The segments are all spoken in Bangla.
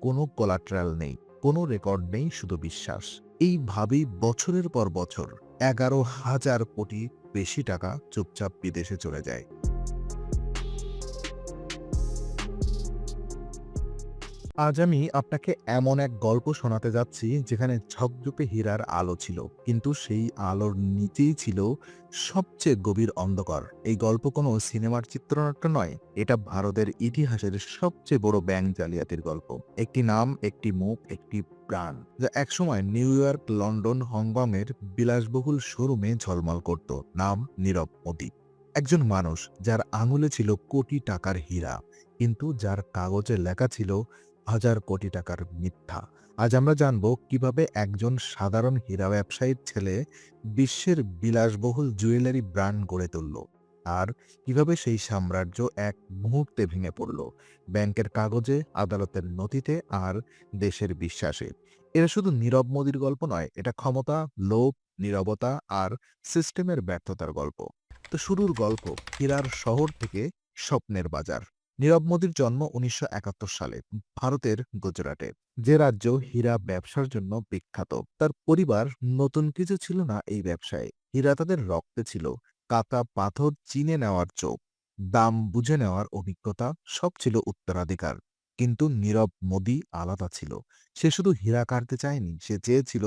কোনো কোলাট্রাল নেই, কোনো রেকর্ড নেই, শুধু বিশ্বাস। এইভাবেই বছরের পর বছর এগারো হাজার কোটি বেশি টাকা চুপচাপ বিদেশে চলে যায়। আজ আমি আপনাকে এমন এক গল্প শোনাতে যাচ্ছি, যেখানে ঝকঝকে হীরার আলো ছিল, কিন্তু সেই আলোর নিচেই ছিল সবচেয়ে গভীর অন্ধকার। এই গল্প কোনো সিনেমার চিত্রনাট্য নয়, এটা ভারতের ইতিহাসের সবচেয়ে বড় ব্যাংক জালিয়াতির গল্প। একটি নাম, একটি মুখ, একটি প্রাণ, যা একসময় নিউ ইয়র্ক, লন্ডন, হংকংয়ের বিলাসবহুল শোরুমে ঝলমল করত, নাম নীরব মোদী একজন মানুষ, যার আঙুলে ছিল কোটি টাকার হীরা, কিন্তু যার কাগজে লেখা ছিল হাজার কোটি টাকার মিথ্যা। আজ আমরা জানব কীভাবে একজন সাধারণ হীরা ব্যবসায়ীর ছেলে বিশ্বের বিলাসবহুল জুয়েলারি ব্র্যান্ড গড়ে তুলল আর কীভাবে সেই সাম্রাজ্য এক মুহূর্তে ভেঙে পড়ল, ব্যাংকের কাগজে, আদালতের নথিতে আর দেশের বিশ্বাসে। এটা শুধু নীরব মোদির গল্প নয়, এটা ক্ষমতা, লোভ, নীরবতা আর সিস্টেমের ব্যর্থতার গল্প। তো শুরুর গল্প, হীরার শহর থেকে স্বপ্নের বাজার। নীরব মোদীর জন্ম উনিশশো একাত্তর সালে ভারতের গুজরাটে। যে রাজ্য হীরা ব্যবসার জন্য বিখ্যাত, তার পরিবার নতুন কিছু ছিল না এই ব্যবসায়। হীরা তাদের রক্তে ছিল, কাটা পাথর চিনে নেওয়ার চোখ, দাম বুঝে নেওয়ার অভিজ্ঞতা, সব ছিল উত্তরাধিকার। কিন্তু নীরব মোদি আলাদা ছিল, সে শুধু হীরা কাটতে চায়নি, সে চেয়েছিল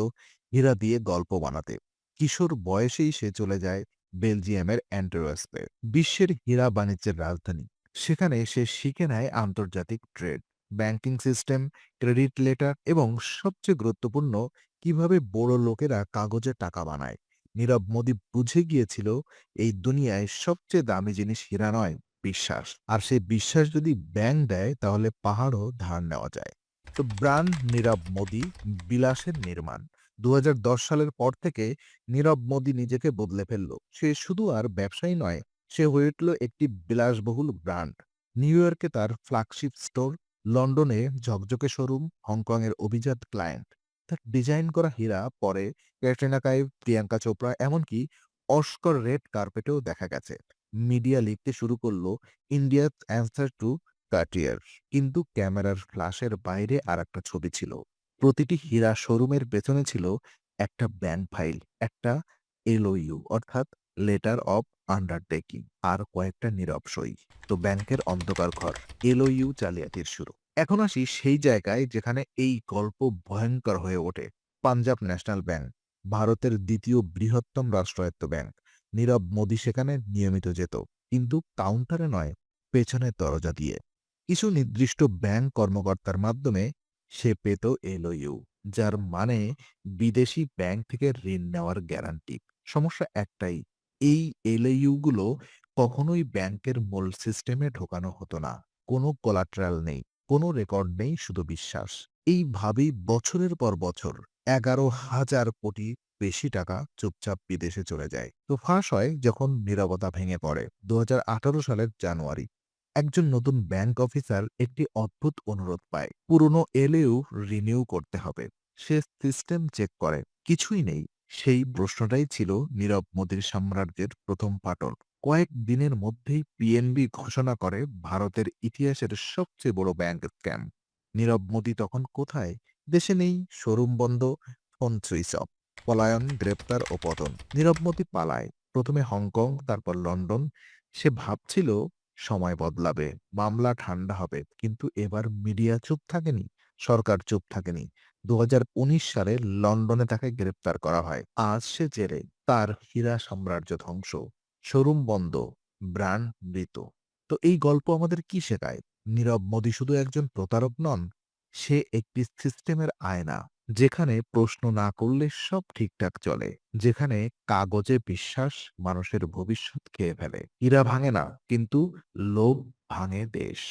হীরা দিয়ে গল্প বানাতে। কিশোর বয়সেই সে চলে যায় বেলজিয়ামের অ্যান্টারওয়াসপে বিশ্বের হীরা বাণিজ্যের রাজধানী। সেখানে সে শিখে নেয় আন্তর্জাতিক trade, banking system, credit letter এবং সবচেয়ে গুরুত্বপূর্ণ, কীভাবে বড় লোকেরা কাগজে টাকা বানায়। নীরব মোদী বুঝে গিয়েছিল, এই দুনিয়ায় সবচেয়ে দামি জিনিস হীরা নয়, বিশ্বাস। আর সেই বিশ্বাস যদি ব্যাংক দেয়, তাহলে পাহাড়ও ধার নেওয়া যায়। তো ব্রান্ড নীরব মোদী বিলাসের নির্মাণ। দু হাজার দশ সালের পর থেকে নীরব মোদী নিজেকে বদলে ফেলল। সে শুধু আর ব্যবসায়ী নয় সে হয়ে উঠল একটি বিলাসবহুল ব্র্যান্ড। নিউ ইয়র্কে তার ফ্ল্যাগশিপ স্টোর, লন্ডনে ঝকঝকে শোরুম, হংকংয়ের অভিজাত ক্লায়েন্ট। তার ডিজাইন করা হীরা, পরে ক্যাটরিনা কাইভ প্রিয়াঙ্কা চোপড়া, এমনকি অস্কর রেড কার্পেটেও দেখা গেছে। মিডিয়া লিখতে শুরু করল ইন্ডিয়াস অ্যান্সার টু কার্টিয়ার। কিন্তু ক্যামেরার ফ্ল্যাশের বাইরে আর একটা ছবি ছিল। প্রতিটি হীরা শোরুমের পেছনে ছিল একটা ব্যাংক ফাইল, একটা এলওইউ, অর্থাৎ লেটার অফ আন্ডারটেকিং আর কয়েকটা নীরব সই। তো ব্যাংকের অন্ধকার ঘর, এলওইউ জালিয়াতির শুরু। এখন আসি সেই জায়গায় যেখানে এই গল্প ভয়ঙ্কর হয়ে ওঠে। পাঞ্জাব ন্যাশনাল ব্যাংক, ভারতের দ্বিতীয় বৃহত্তম রাষ্ট্রায়ত্ত ব্যাংক। নীরব মোদি সেখানে নিয়মিত যেত, কিন্তু কাউন্টারে নয় পেছনের দরজা দিয়ে। কিছু নির্দিষ্ট ব্যাংক কর্মকর্তার মাধ্যমে সে পেত এলওইউ, যার মানে বিদেশি ব্যাংক থেকে ঋণ নেওয়ার গ্যারান্টি সমস্যা একটাই এই এলএইউগুলো কখনোই ব্যাংকের মূল সিস্টেমে ঢোকানো হতো না। কোনো কোলাট্রাল নেই, কোনো রেকর্ড নেই, শুধু বিশ্বাস। এইভাবেই বছরের পর বছর এগারো হাজার কোটি বেশি টাকা চুপচাপ বিদেশে চলে যায়। তো ফাঁস হয় যখন নীরবতা ভেঙে পড়ে দু হাজার আঠারো সালের জানুয়ারি। একজন নতুন ব্যাংক অফিসার একটি অদ্ভুত অনুরোধ পায়। পুরনো এলেও রিনিউ করতে হবে। সে সিস্টেম চেক করে, কিছুই নেই। সেই প্রশ্নটাই ছিল নীরব মোদীর সাম্রাজ্যের প্রথম পাটন কয়েক দিনের মধ্যেই পিএনবি ঘোষণা করে ভারতের ইতিহাসের সবচেয়ে বড় ব্যাংক স্ক্যাম নীরব মোদী তখন কোথায়? দেশে নেই শোরুম বন্ধ ফোন সুইচ অফ পলায়ন, গ্রেপ্তার ও পতন। নীরব মোদী পালায়, প্রথমে হংকং, তারপর লন্ডন। সে ভাবছিল সময় বদলাবে, মামলা ঠান্ডা হবে, কিন্তু এবার মিডিয়া চুপ থাকেনি, সরকার চুপ থাকেনি। দুহাজার উনিশ সালে লন্ডনে তাকে গ্রেপ্তার করা হয়। আজ সে জেলে তার হীরা সাম্রাজ্য ধ্বংস, শোরুম বন্ধ ব্র্যান্ড মৃত। তো এই গল্প আমাদের কি শেখায়? নীরব মোদী শুধু একজন প্রতারক নন, সে একটি সিস্টেমের আয়না, যেখানে প্রশ্ন না করলে সব ঠিকঠাক চলে, যেখানে কাগজে বিশ্বাস মানুষের ভবিষ্যৎ খেয়ে ফেলে। ইরা ভাঙে না, কিন্তু লোভ ভাঙে দেশ।